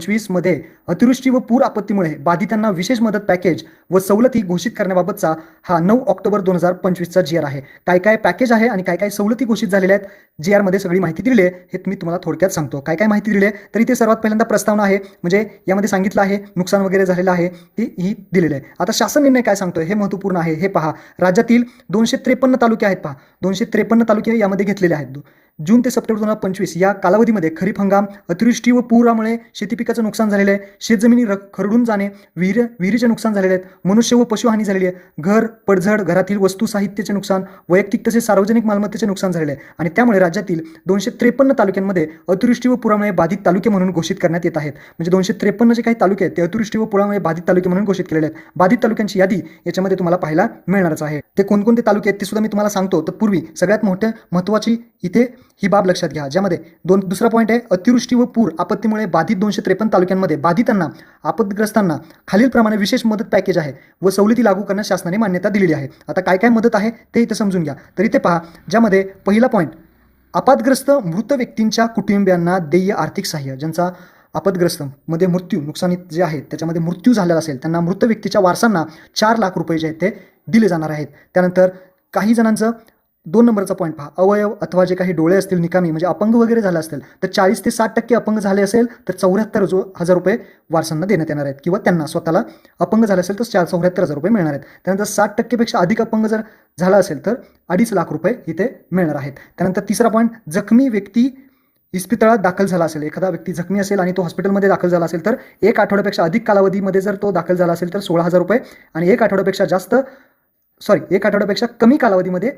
पंचवीसमध्ये अतिवृष्टी व पूर आपत्तीमुळे बाधितांना विशेष मदत पॅकेज व सवलती घोषित करण्याबाबतचा हा नऊ ऑक्टोबर दोन हजार पंचवीसचा जी आर आहे. काय काय पॅकेज आहे आणि काय काय सवलती घोषित झालेल्या आहेत जी आरमध्ये सगळी माहिती दिली आहे हे मी तुम्हाला थोडक्यात सांगतो. काय काय माहिती दिली आहे तर इथे सर्वात पहिल्यांदा प्रस्तावना आहे म्हणजे यामध्ये सांगितलं आहे नुकसान वगैरे झालेलं आहे ती ही दिलेलं आहे. आता शासन निर्णय काय सांगतोय हे महत्त्वपूर्ण आहे हे पहा. राज्यातील दोनशे त्रेपन्न तालुके आहेत पहा. दोनशे त्रेपन्न तालुके यामध्ये घेतलेले आहेत. जून ते सप्टेंबर दोन हजार पंचवीस या कालावधीमध्ये खरीप हंगाम अतिवृष्टी व पुरामुळे शेती पिकाचं नुकसान झालेलं आहे. शेतजमिनी र खरडून जाणे विहीर विहिरीचे नुकसान झालेले आहेत मनुष्य व पशुहानी झालेली आहे. घर पडझड घरातील वस्तू साहित्याचे नुकसान वैयक्तिक तसेच सार्वजनिक मालमत्तेचे नुकसान झालेले आहे. आणि त्यामुळे राज्यातील दोनशे त्रेपन्न तालुक्यांमध्ये अतिवृष्टी व पुरामुळे बाधित तालुके म्हणून घोषित करण्यात येत आहेत. म्हणजे दोनशे त्रेपन्न जे काही तालुके आहेत ते अतिवृष्टी व पुरामुळे बाधित तालुके म्हणून घोषित केलेले आहेत. बाधित तालुक्यांची यादी याच्यामध्ये तुम्हाला पाहायला मिळणारच आहे. ते कोणकोणते तालुके आहेत ते सुद्धा मी तुम्हाला सांगतो. तर पूर्वी सगळ्यात मोठं महत्त्वाची इथे ही बाब लक्षात घ्या ज्यामध्ये दोन दुसरा पॉईंट आहे अतिवृष्टी व पूर आपत्तीमुळे बाधित दोनशे त्रेपन्न तालुक्यांमध्ये बाधितांना आपदग्रस्तांना खालीलप्रमाणे विशेष मदत पॅकेज आहे व सवलती लागू करण्यास शासनाने मान्यता दिलेली आहे. आता काय काय मदत आहे ते इथे समजून घ्या. तर इथे पहा ज्यामध्ये पहिला पॉईंट आपदग्रस्त मृत व्यक्तींच्या कुटुंबियांना देय आर्थिक सहाय्य ज्यांचा आपदग्रस्त मध्ये मृत्यू नुकसानीत जे आहे त्याच्यामध्ये मृत्यू झालेला असेल त्यांना मृत व्यक्तीच्या वारसांना चार लाख रुपये जे आहेत ते दिले जाणार आहेत. त्यानंतर काही जणांचं दोन नंबरचा पॉईंट पहा. अवयव अथवा जे काही डोळे असतील निकामी म्हणजे अपंग वगैरे झालं असेल तर चाळीस ते साठ टक्के अपंग झाले असेल तर चौऱ्याहत्तर जो हजार रुपये वारसांना देण्यात येणार आहेत. किंवा त्यांना स्वतःला अपंग झाले असेल तर चार चौऱ्याहत्तर हजार रुपये मिळणार आहेत. त्यानंतर साठ टक्केपेक्षा अधिक अपंग जर झाला असेल तर अडीच लाख रुपये इथे मिळणार आहेत. त्यानंतर तिसरा पॉईंट जखमी व्यक्ती इस्पितळात दाखल झाला असेल. एखादा व्यक्ती जखमी असेल आणि तो हॉस्पिटलमध्ये दाखल झाला असेल तर एक आठवड्यापेक्षा अधिक कालावधीमध्ये जर तो दाखल झाला असेल तर सोळा हजार रुपये आणि एक आठवड्यापेक्षा जास्त सॉरी एक आठवड्यापेक्षा कमी कालावधीमध्ये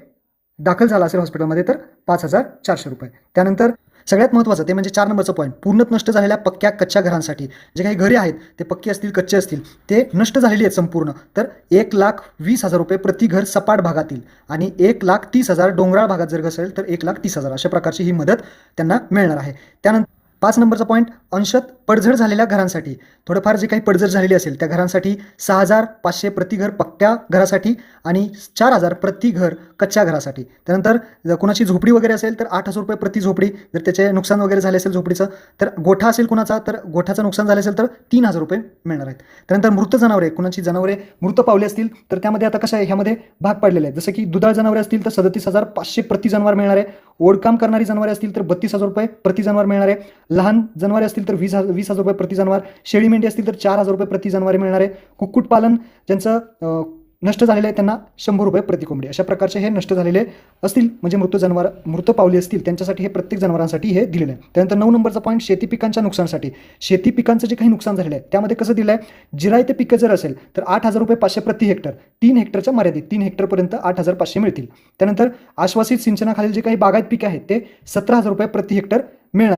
दाखल झाला असेल हॉस्पिटलमध्ये तर पाच हजार चारशे रुपये. त्यानंतर सगळ्यात महत्त्वाचं ते म्हणजे चार नंबरचं पॉईंट पूर्णत नष्ट झालेल्या पक्क्या कच्च्या घरांसाठी. जे काही घरे आहेत ते पक्के असतील कच्चे असतील ते नष्ट झालेली आहेत संपूर्ण. तर एक लाख वीस हजार रुपये प्रति घर सपाट भागातील आणि एक लाख तीस हजार डोंगराळ भागात जर घसरेल तर एक लाख तीस हजार अशा प्रकारची ही मदत त्यांना मिळणार आहे. त्यानंतर पाच नंबरचा पॉईंट अंशत पडझड झालेल्या घरांसाठी. थोडंफार जे काही पडझड झालेली असेल त्या घरांसाठी सहा हजार पाचशे प्रतिघर पक्क्या घरासाठी आणि चार हजार प्रति घर कच्च्या घरासाठी. त्यानंतर जर कुणाची झोपडी वगैरे असेल तर आठ हजार रुपये प्रति झोपडी. जर त्याचे नुकसान वगैरे झाले असेल झोपडीचं तर गोठा असेल कुणाचा तर गोठ्याचं नुकसान झालं असेल तर तीन हजार रुपये मिळणार आहेत. त्यानंतर मृत जनावरे कुणाची जनावरे मृत पावले असतील तर त्यामध्ये आता कसं आहे ह्यामध्ये भाग पडलेले आहेत. जसं की दुधाळ जनावरे असतील तर सदतीस हजार पाचशे प्रति जनावर मिळणार आहे. ओढकाम करणारी जनावरे असतील तर बत्तीस हजार रुपये प्रति जनावर मिळणार आहे. लहान जनावरे असतील तर वीस हजार वीस हजार रुपये प्रति जनावर शेळी मेंढी असतील तर चार हजार रुपये प्रति जनावरे मिळणार. आहे कुक्कुटपालन ज्यांचं नष्ट झालेलं आहे त्यांना शंभर रुपये प्रति कोंबडी. अशा प्रकारचे हे नष्ट झालेले असतील म्हणजे मृत जनावर मृत पावली असतील त्यांच्यासाठी हे प्रत्येक जनावरांसाठी हे दिलेलं आहे. त्यानंतर नऊ नंबरचा पॉईंट शेती पिकांच्या नुकसानासाठी. शेती पिकांचं जे काही नुकसान झालेलं आहे त्यामध्ये कसं दिलं आहे जिरायते पिकं जर असेल तर आठ हजार रुपये पाचशे प्रति हेक्टर तीन हेक्टरच्या मर्यादित तीन हेक्टरपर्यंत आठ हजार पाचशे मिळतील. त्यानंतर आश्वासित सिंचनाखालील जे काही बागायत पिकं आहेत ते सतरा हजार रुपये प्रति हेक्टर मिळणार.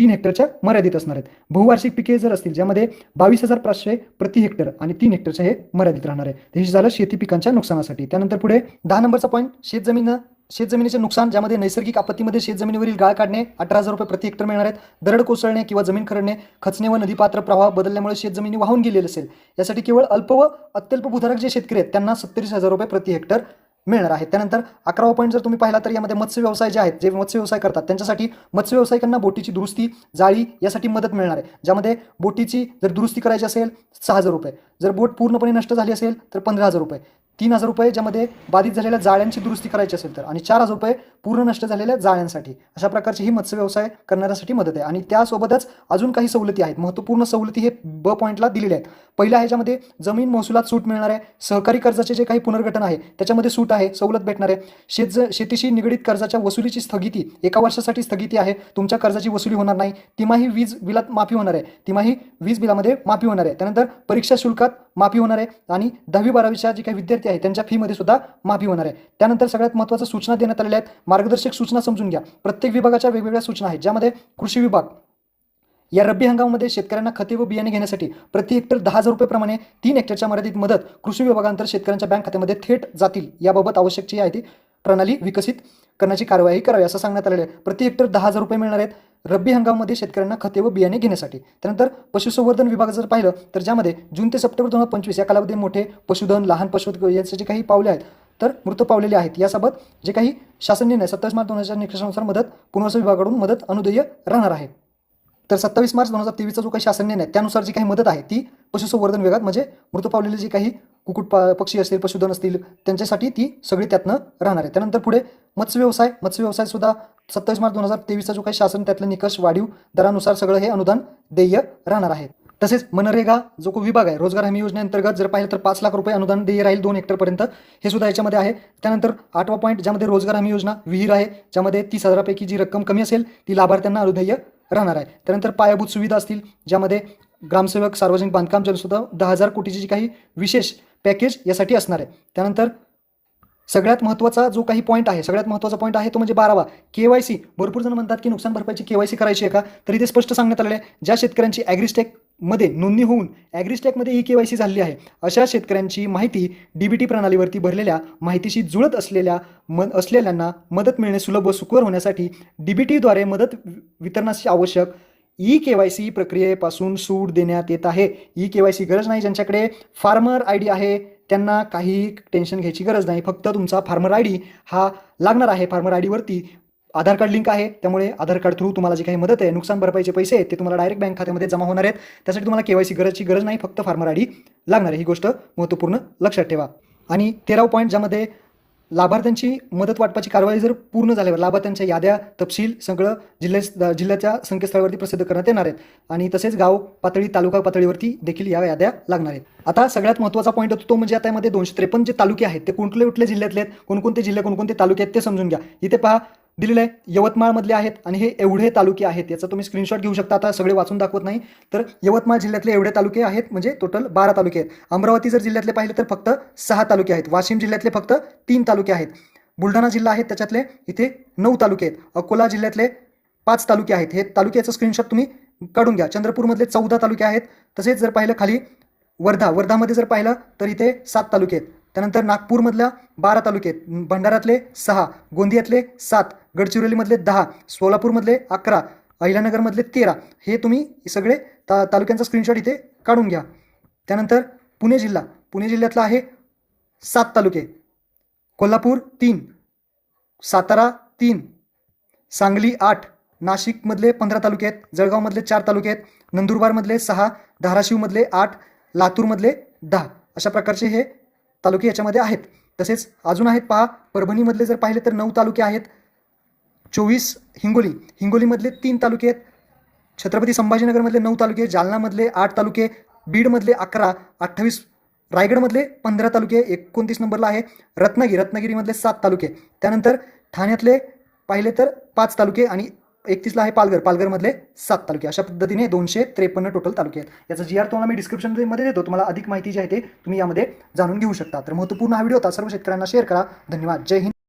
तीन हेक्टरच्या मर्यादित असणार आहेत. बहुवार्षिक पिके जर असतील ज्यामध्ये बावीस हजार पाचशे प्रति हेक्टर आणि तीन हेक्टरच्या हे मर्यादित राहणार आहे. हे झालं शेती पिकांच्या नुकसानासाठी. त्यानंतर पुढे दहा नंबरचा पॉईंट शेतजमीन शेतजमिनीचे नुकसान ज्यामध्ये नैसर्गिक आपत्तीमध्ये शेतजमिनीवरील गाळ काढणे अठरा हजार रुपये प्रति हेक्टर मिळणार आहेत. दरड कोसळणे किंवा जमीन खरडणे खचणे व नदीपात्र प्रवाह बदलल्यामुळे शेतजमिनी वाहून गेलेली असेल. यासाठी केवळ अल्प व अत्यल्प भूधारक जे शेतकरी आहेत त्यांना सत्तेचाळीस हजार रुपये प्रति हेक्टर मिळणार आहे. त्यानंतर अकरावा पॉईंट जर तुम्ही पाहिला तर यामध्ये मत्स्य व्यवसाय जे आहेत जे मत्स्य व्यवसाय करतात त्यांच्यासाठी मत्स्य व्यावसायिकांना बोटीची दुरुस्ती जाळी यासाठी मदत मिळणार आहे. ज्यामध्ये बोटीची जर दुरुस्ती करायची असेल सहा हजार रुपये. जर बोट पूर्णपणे नष्ट झाली असेल तर पंधरा हजार रुपये. तीन हजार रुपये ज्यामध्ये बाधित झालेल्या जाळ्यांची दुरुस्ती करायची असेल तर. आणि चार हजार रुपये पूर्ण नष्ट झालेल्या जाळ्यांसाठी. अशा प्रकारची ही मत्स्य व्यवसाय करणाऱ्यासाठी मदत आहे. आणि त्यासोबतच अजून काही सवलती आहेत. महत्त्वपूर्ण सवलती हे ब पॉईंटला दिलेल्या आहेत. पहिल्या ह्याच्यामध्ये जमीन महसुलात सूट मिळणार आहे सहकारी कर्जाचे जे काही पुनर्गठन आहे त्याच्यामध्ये सूट आहे सवलत भेटणार आहे. शेत शेतीशी निगडीत कर्जाच्या वसुलीची स्थगिती एका वर्षासाठी स्थगिती आहे तुमच्या कर्जाची वसुली होणार नाही तिमाही वीज बिलात माफी होणार आहे. तिमाही वीज बिलामध्ये माफी होणार आहे. त्यानंतर परीक्षा शुल्कात माफी होणार आहे आणि दहावी बारावीच्या जे काही विद्यार्थी आहेत त्यांच्या फीमध्ये सुद्धा माफी होणार आहे. त्यानंतर सगळ्यात महत्त्वाच्या सूचना देण्यात आलेल्या आहेत. मार्गदर्शक सूचना समजून घ्या. प्रत्येक विभागाच्या वेगवेगळ्या सूचना आहेत ज्यामध्ये कृषी विभाग या रब्बी हंगामामध्ये शेतकऱ्यांना खते व बियाणे घेण्यासाठी प्रति हेक्टर दहा हजार रुपयेप्रमाणे तीन हेक्टरच्या मर्यादित मदत कृषी विभागांतर शेतकऱ्यांच्या बँक खात्यामध्ये थेट जातील. याबाबत आवश्यक जी आहे ती प्रणाली विकसित करण्याची कार्यवाही करावी असं सांगण्यात आलेलं आहे. प्रति हेक्टर दहा हजार रुपये मिळणार आहेत रब्बी हंगामामध्ये शेतकऱ्यांना खते व बियाणे घेण्यासाठी. त्यानंतर पशुसंवर्धन विभाग जर पाहिलं तर ज्यामध्ये जून ते सप्टेंबर दोन हजार पंचवीस या कालावधी मोठे पशुधन लहान पशु यांचे जे काही पावले आहेत तर मृत पावलेले आहेत. यासोबत जे काही शासन निर्णय सत्तावीस मार्च दोन हजार निकषानुसार मदत पुनर्वसन विभागाकडून मदत अनुदेय राहणार आहे. तर सत्तावीस मार्च दोन हजार तेवीसचा जो काही शासन निर्णय त्यानुसार जी काही मदत आहे ती पशुसंवर्धन विभागात म्हणजे मृत पावलेले जे काही कुकुट पा पक्षी असतील पशुधन असतील त्यांच्यासाठी ती सगळी त्यातनं राहणार आहे. त्यानंतर पुढे मत्स्य व्यवसाय मत्स्य व्यवसाय सुद्धा सत्तावीस मार्च दोन हजार तेवीसचा जो काही शासन त्यातले निकष वाढीव दरानुसार सगळं हे अनुदान देय राहणार आहे. तसेच मनरेगा जो को विभाग आहे रोजगार हमी योजनेअंतर्गत जर पाहिलं तर पाच लाख रुपये अनुदान देय राहील दोन हेक्टरपर्यंत. हे सुद्धा याच्यामध्ये आहे. त्यानंतर आठवा पॉईंट ज्यामध्ये रोजगार हमी योजना विहीर आहे ज्यामध्ये तीस हजारापैकी जी रक्कम कमी असेल ती लाभार्थ्यांना अनुदेय राहणार आहे. त्यानंतर पायाभूत सुविधा असतील ज्यामध्ये ग्रामसेवक सार्वजनिक बांधकाम सुद्धा दहा हजार कोटीची जी काही विशेष पॅकेज यासाठी असणार आहे. त्यानंतर सगळ्यात महत्त्वाचा जो काही पॉईंट आहे सगळ्यात महत्त्वाचा पॉईंट आहे तो म्हणजे बारावा. K Y C. भरपूर जण म्हणतात की नुकसान भरपाईची के वाय सी करायची आहे का? तर इथे स्पष्ट सांगण्यात आलेलं आहे. ज्या शेतकऱ्यांची ॲग्रिस्टेक मध्ये नोंदणी होऊन ॲग्रिस्टॅकमध्ये ई के वाय सी झालेली आहे. अशा शेतकऱ्यांची माहिती डी बी टी प्रणालीवरती भरलेल्या माहितीशी जुळत असलेल्या म असलेल्यांना मदत मिळणे सुलभ व सुकर होण्यासाठी डी बी टीद्वारे मदत वि- वितरणाची आवश्यक ई के वाय सी प्रक्रियेपासून सूट देण्यात येत आहे. ई के वाय सी गरज नाही ज्यांच्याकडे फार्मर आय डी आहे त्यांना काही टेन्शन घ्यायची गरज नाही. फक्त तुमचा फार्मर आय डी हा लागणार आहे. फार्मर आय डीवरती आधार कार्ड लिंक आहे त्यामुळे आधार कार्ड थ्रू तुम्हाला जी काही मदत आहे नुकसान भरपाईचे पैसे आहेत ते तुम्हाला डायरेक्ट बँक खात्यामध्ये जमा होणार आहेत. त्यासाठी तुम्हाला के वाय सी गरजची गरज नाही फक्त फार्मर आय डी लागणार आहे. ही गोष्ट महत्त्वपूर्ण लक्षात ठेवा. आणि तेराव पॉईंट ज्यामध्ये लाभार्थ्यांची मदत वाटपाची कारवाई जर पूर्ण झाल्यावर लाभार्थ्यांच्या याद्या तपशील सगळं जिल्ह्या जिल्ह्याच्या संकेतस्थळावरती प्रसिद्ध करण्यात येणार आहेत. आणि तसेच गाव पातळी तालुका पातळीवरती देखील या याद्या लागणार आहेत. आता सगळ्यात महत्त्वाचा पॉईंट होतो तो म्हणजे आता यामध्ये दोनशे त्रेपन्न जे तालुके आहेत ते कुठले कुठले जिल्ह्यातले आहेत? कोणकोणते जिल्हे कोणकोणते तालुके आहेत ते समजून घ्या. इथे पहा दिलेलं आहे. यवतमाळमधले आहेत आणि हे एवढे तालुके आहेत. याचा तुम्ही स्क्रीनशॉट घेऊ शकता. आता सगळे वाचून दाखवत नाही. तर यवतमाळ जिल्ह्यातले एवढे तालुके आहेत. म्हणजे टोटल बारा तालुके आहेत. अमरावती जर जिल्ह्यातले पाहिले तर फक्त सहा तालुके आहेत. वाशिम जिल्ह्यातले फक्त तीन तालुके आहेत. बुलढाणा जिल्हा आहे त्याच्यातले. इथे नऊ तालुके आहेत. अकोला जिल्ह्यातले पाच तालुके आहेत. हे तालुक्याचं स्क्रीनशॉट तुम्ही काढून घ्या. चंद्रपूरमधले चौदा तालुके आहेत. तसेच जर पाहिलं खाली वर्धा वर्धामध्ये जर पाहिलं तर इथे सात तालुके आहेत. त्यानंतर नागपूरमधल्या बारा तालुके आहेत भंडारातले सहा गोंदियातले सात गडचिरोलीमधले दहा सोलापूरमधले अकरा अहिल्यानगरमधले तेरा हे तुम्ही सगळे ता तालुक्यांचा स्क्रीनशॉट इथे काढून घ्या. त्यानंतर पुणे जिल्हा पुणे जिल्ह्यातला आहे सात तालुके. कोल्हापूर तीन सातारा तीन सांगली आठ नाशिकमधले पंधरा तालुके आहेत जळगावमधले चार तालुके आहेत नंदुरबारमधले सहा धाराशिवमधले आठ लातूरमधले दहा. अशा प्रकारचे हे तालुके याच्यामध्ये आहेत. तसेच अजून आहेत पहा परभणीमधले जर पाहिले तर नऊ तालुके आहेत. चोवीस हिंगोली. हिंगोलीमधले तीन तालुके आहेत. छत्रपती संभाजीनगरमधले नऊ तालुके जालनामधले आठ तालुके बीडमधले अकरा अठ्ठावीस रायगडमधले पंधरा तालुके एकोणतीस नंबरला आहे. रत्नागिरी रत्नागिरीमधले सात तालुके. त्यानंतर ठाण्यातले पाहिले तर पाच तालुके आणि एकतीसला आहे पालघर. पालघरमधले सात तालुके. अशा पद्धतीने दोनशे त्रेपन्न टोटल तालुके आहेत. याचा जी आर तुम्हाला मी डिस्क्रिप्शनमध्ये देतो. तुम्हाला अधिक माहिती जी आहे ते तुम्ही यामध्ये जाणून घेऊ शकता. तर महत्त्वपूर्ण हा व्हिडिओ होता. सर्व शेतकऱ्यांना शेअर करा. धन्यवाद. जय हिंद.